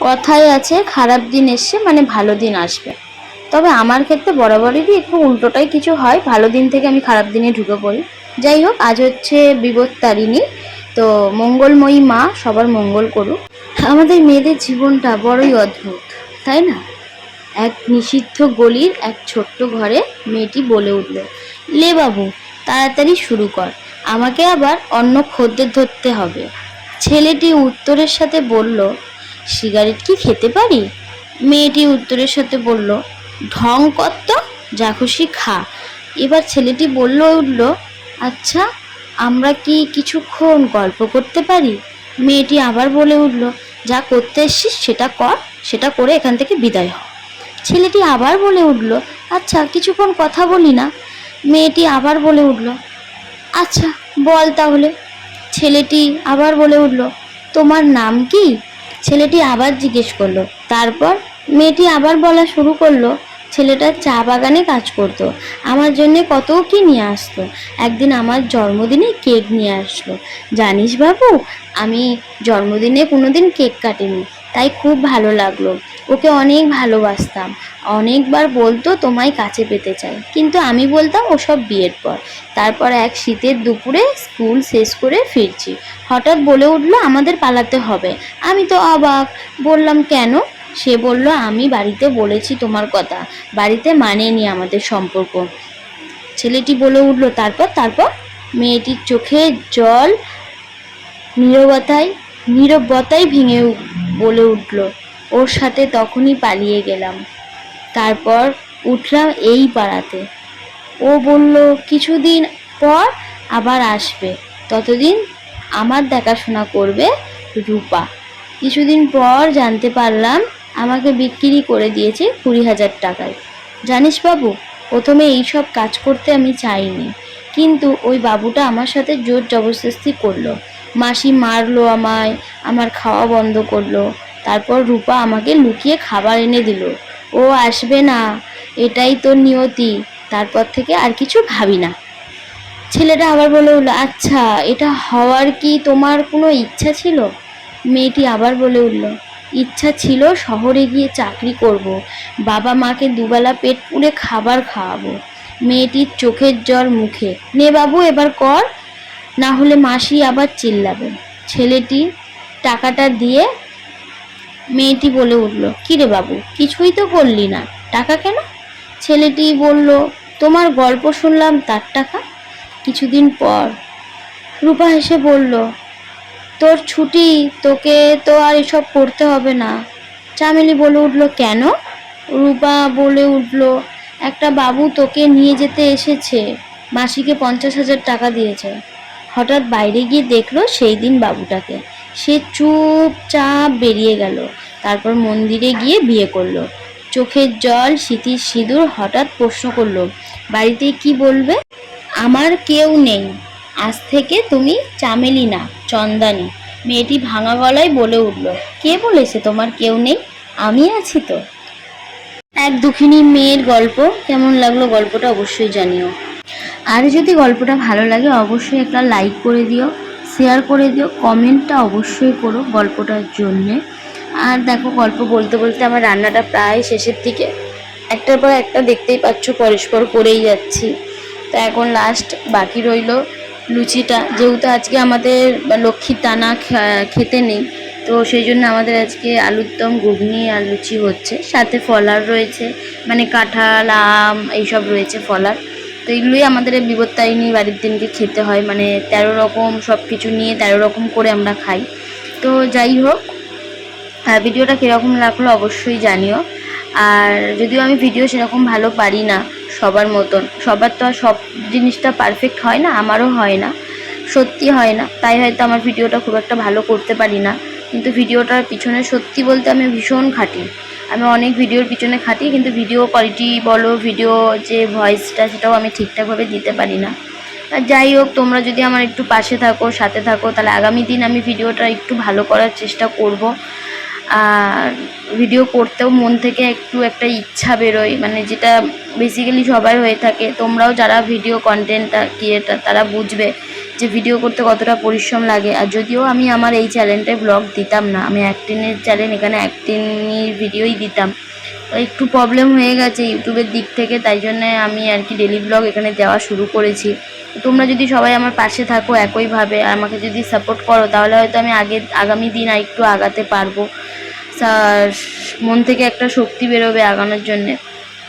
কথায় আছে, খারাপ দিন এসছে মানে ভালো দিন আসবে। তবে আমার ক্ষেত্রে বরাবরই একটু উল্টোটাই কিছু হয়, ভালো দিন থেকে আমি খারাপ দিনে ঢুকে পড়ি। যাই হোক, আজ হচ্ছে বিপত্তারিণী তো মঙ্গলময়ী মা সবার মঙ্গল করুক। আমাদের মেয়েদের জীবনটা বড়ই অদ্ভুত, তাই না? এক নিষিদ্ধ গলির এক ছোট্ট ঘরে মেয়েটি বলে উঠল, লে বাবু, তাড়াতাড়ি শুরু কর, আমাকে আবার অন্য খদ্দের ধরতে হবে। ছেলেটি উত্তরের সাথে বলল সিগারেট কি খেতে পারি? মেয়েটি উত্তরের সাথে বলল, ঢং কত যা খুশি খা। এবার ছেলেটি বলল উঠল আচ্ছা আমরা কি কিছুক্ষণ গল্প করতে পারি? মেয়েটি আবার বলে উঠল, যা করতে এসছিস সেটা কর, সেটা করে এখান থেকে বিদায় হ। ছেলেটি আবার বলে উঠল আচ্ছা কিছুক্ষণ কথা বলি না। মেয়েটি আবার বলে উঠল আচ্ছা বল তাহলে। ছেলেটি আবার বলে উঠল, তোমার নাম কি? ছেলেটি আবার জিজ্ঞেস করল, তারপর মেয়েটি আবার বলা শুরু করল, ছেলেটা চা বাগানে কাজ করতো, আমার জন্য কত কি নিয়ে আসতো। একদিন আমার জন্মদিনে কেক নিয়ে আসলো। জানিস বাবু, আমি জন্মদিনে কোনোদিন কেক কাটিনি, তাই খুব ভালো লাগল। ওকে অনেক ভালোবাসতাম। অনেকবার বলতো তোমায় কাছে পেতে চাই। কিন্তু আমি বলতাম ওসব বিয়ের পর। তারপর এক শীতের দুপুরে স্কুল শেষ করে ফিরছি। হঠাৎ বলে উঠল, আমাদের পালাতে হবে। আমি তো অবাক। বললাম, কেন? সে বলল, আমি বাড়িতে বলেছি তোমার কথা। বাড়িতে মানেনি আমাদের সম্পর্ক। ছেলেটি বলে উঠল, তারপর তারপর? মেয়েটির চোখে জল নীরবতায় নীরবতায় ভেঙে বলে উঠল ওর সাথে তখনই পালিয়ে গেলাম। তারপর উঠলাম এই পাড়াতে। ও বলল, কিছুদিন পর আবার আসবে। ততদিন আমার দেখাশোনা করবে রূপা। কিছুদিন পর জানতে পারলাম আমাকে বিক্রি করে দিয়েছে কুড়ি হাজার টাকায়। জানিস বাবু, প্রথমে এইসব কাজ করতে আমি চাইনি। কিন্তু ওই বাবুটা আমার সাথে জোর জবরদস্তি করল। মাসি মারলো আমায়, আমার খাওয়া বন্ধ করল। তারপর রূপা আমাকে লুকিয়ে খাবার এনে দিল। ও আসবে না, এটাই তোর নিয়তি, তারপর থেকে আর কিছু ভাবি না। ছেলেটা আবার বলে উঠল আচ্ছা এটা হওয়ার কি তোমার কোনো ইচ্ছা ছিল? মেয়েটি আবার বলে উঠল, ইচ্ছা ছিল শহরে গিয়ে চাকরি করব। বাবা মাকে দুবেলা পেট পুড়ে খাবার খাওয়াবো। মেয়েটির চোখের জল মুখে, নে বাবু, এবার কর, না হলে মাসি আবার চিল্লাবে। ছেলেটি টাকাটা দিয়ে মেয়েটি বলে উঠল, কিরে বাবু, কিছুই তো করলি না। টাকা কেন? ছেলেটি বলল, তোমার গল্প শুনলাম তার টাকা। কিছুদিন পর। রূপা হেসে বলল, তোর ছুটি, তোকে তো আর এসব করতে হবে না। চামেলি বলে উঠল, কেন? রূপা বলে উঠল, একটা বাবু তোকে নিয়ে যেতে এসেছে। মাসিকে পঞ্চাশ হাজার টাকা দিয়েছে। হঠাৎ বাইরে গিয়ে দেখল সেই দিন বাবুটাকে। সে চুপচাপ বেরিয়ে গেল। তারপর মন্দিরে গিয়ে বিয়ে করল। চোখের জল স্মৃতির সিঁদুর হঠাৎ প্রশ্ন করল, বাড়িতে কি বলবে? আমার কেউ নেই। আজ থেকে তুমি চামেলি না, চন্দানি। মেয়েটি ভাঙা গলায় বলে উঠল, কে বলেছে তোমার কেউ নেই? আমি আছি তো। এক দুঃখিনী মেয়ের গল্প, কেমন লাগল গল্পটা অবশ্যই জানিও। আর যদি গল্পটা ভালো লাগে, অবশ্যই একটা লাইক করে দিও। শেয়ার করে দিও কমেন্টটা অবশ্যই করো গল্পটার জন্যে। আর দেখো গল্প বলতে বলতে আমার রান্নাটা প্রায় শেষের দিকে। একটার পর একটা দেখতেই পাচ্ছ পরস্পর করেই যাচ্ছি। তো এখন লাস্ট বাকি রইল লুচিটা। যেহেতু আজকে আমাদের লক্ষ্মীর টানা খেতে নেই, তো সেই জন্য আমাদের আজকে আলুর দম, ঘুগনি আর লুচি হচ্ছে। সাথে ফলার রয়েছে মানে কাঁঠাল, আম, এইসব রয়েছে ফলার। তো এগুলোই আমাদের বিপত্তারিণী বাড়ির দিনকে খেতে হয়। মানে তেরো রকম সব কিছু নিয়ে তেরো রকম করে আমরা খাই। তো যাই হোক ভিডিওটা কীরকম লাগল অবশ্যই জানিও। আর যদিও আমি ভিডিও সেরকম ভালো পারি না সবার মতন, সবার তো আর সব জিনিসটা পারফেক্ট হয় না, আমারও হয় না, সত্যি হয় না। তাই হয়তো আমার ভিডিওটা খুব একটা ভালো করতে পারি না। কিন্তু ভিডিওটার পিছনে সত্যি বলতে আমি ভীষণ খাটি। আমি অনেক ভিডিওর পিছনে খাটি, কিন্তু ভিডিও কোয়ালিটি বলো, ভিডিও যে ভয়েসটা সেটাও আমি ঠিকঠাকভাবে দিতে পারি না। আর যাই হোক, তোমরা যদি আমার একটু পাশে থাকো, সাথে থাকো, তাহলে আগামী দিন আমি ভিডিওটা একটু ভালো করার চেষ্টা করব। আর ভিডিও করতেও মন থেকে একটু একটা ইচ্ছা বেরোয় মানে যেটা বেসিক্যালি সবার হয়ে থাকে। তোমরাও যারা ভিডিও কন্টেন্ট ক্রিয়েটার তারা বুঝবে যে ভিডিও করতে কতটা পরিশ্রম লাগে। আর যদিও আমি আমার এই চ্যানেলটায় ব্লগ দিতাম না, আমি অ্যাক্টিংয়ের চ্যানেল এখানে অ্যাক্টিংয়ের ভিডিওই দিতাম। একটু প্রবলেম হয়ে গেছে ইউটিউবের দিক থেকে, তাই জন্য আমি আর কি ডেলি ব্লগ এখানে দেওয়া শুরু করেছি। তোমরা যদি সবাই আমার পাশে থাকো একইভাবে, আর আমাকে যদি সাপোর্ট করো, তাহলে হয়তো আমি আগে, আগামী দিন আর একটু আগাতে পারব। মন থেকে একটা শক্তি বেরোবে আগানোর জন্যে।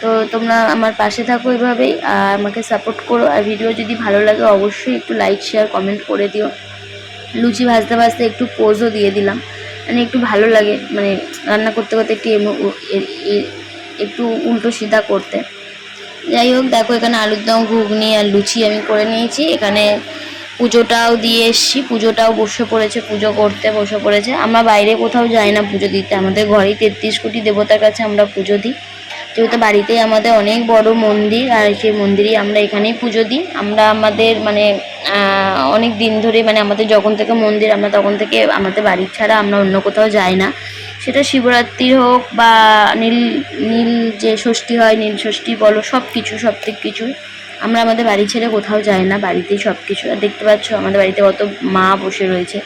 তো তোমরা আমার পাশে থাকো এভাবেই, আর আমাকে সাপোর্ট করো। আর ভিডিও যদি ভালো লাগে, অবশ্যই একটু লাইক শেয়ার কমেন্ট করে দিও। লুচি ভাজতে ভাজতে একটু পোজও দিয়ে দিলাম। মানে একটু ভালো লাগে মানে রান্না করতে করতে একটু একটু উল্টো সিধা করতে। যাই হোক, দেখো এখানে আলুর দম, ঘুগনি আর লুচি আমি করে নিয়েছি। এখানে পুজোটাও দিয়ে এসছি। পুজোটাও বসে পড়েছে, পুজো করতে বসে পড়েছে। আমরা বাইরে কোথাও যাই না পুজো দিতে। আমাদের ঘরেই তেত্রিশ কোটি দেবতার কাছে আমরা পুজো দিই। যেহেতু বাড়িতেই আমাদের অনেক বড় মন্দির, আর সেই মন্দিরেই আমরা এখানেই পুজো দিই। আমরা আমাদের মানে অনেক দিন ধরে মানে আমাদের যখন থেকে মন্দির, আমরা তখন থেকে আমাদের বাড়ি ছাড়া আমরা অন্য কোথাও যাই না। সেটা শিবরাত্রি হোক বা নীল নীল যে ষষ্ঠী হয়, নীল ষষ্ঠী বলো, সব কিছু, সব থেকে কিছু। আমরা আমাদের বাড়ি ছেড়ে কোথাও যাই না, বাড়িতেই সব কিছু। আর দেখতে পাচ্ছ, আমাদের বাড়িতে কত মা বসে রয়েছে।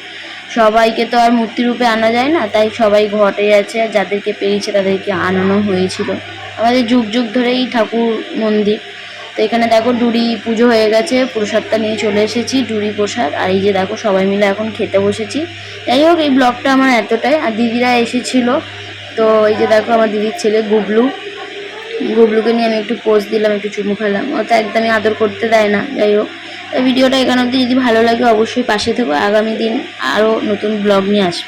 সবাইকে তো আর মূর্তি রূপে আনা যায় না, তাই সবাই ঘটে আছে, আর যাদেরকে পেয়েছে তাদেরকে আনানো হয়েছিল। আমাদের যুগ যুগ ধরেই ঠাকুর মন্দির। তো এখানে দেখো ডুরি পুজো হয়ে গেছে, প্রসাদটা নিয়ে চলে এসেছি, ডুরি প্রসাদ। আর এই যে দেখো সবাই মিলে এখন খেতে বসেছি। যাই হোক, এই ব্লগটা আমার এতটাই। আর দিদিরা এসেছিল। তো এই যে দেখো আমার দিদির ছেলে গুবলু। গুবলুকে নিয়ে আমি একটু পোস্ট দিলাম, একটু চুমু খেলাম। ও তো একদমই আদর করতে দেয় না, যাই হোক। ভিডিওটা এখানে অবধি। যদি ভালো লাগে অবশ্যই পাশে থেকো। আগামী দিন আরও নতুন ব্লগ নিয়ে আসবে।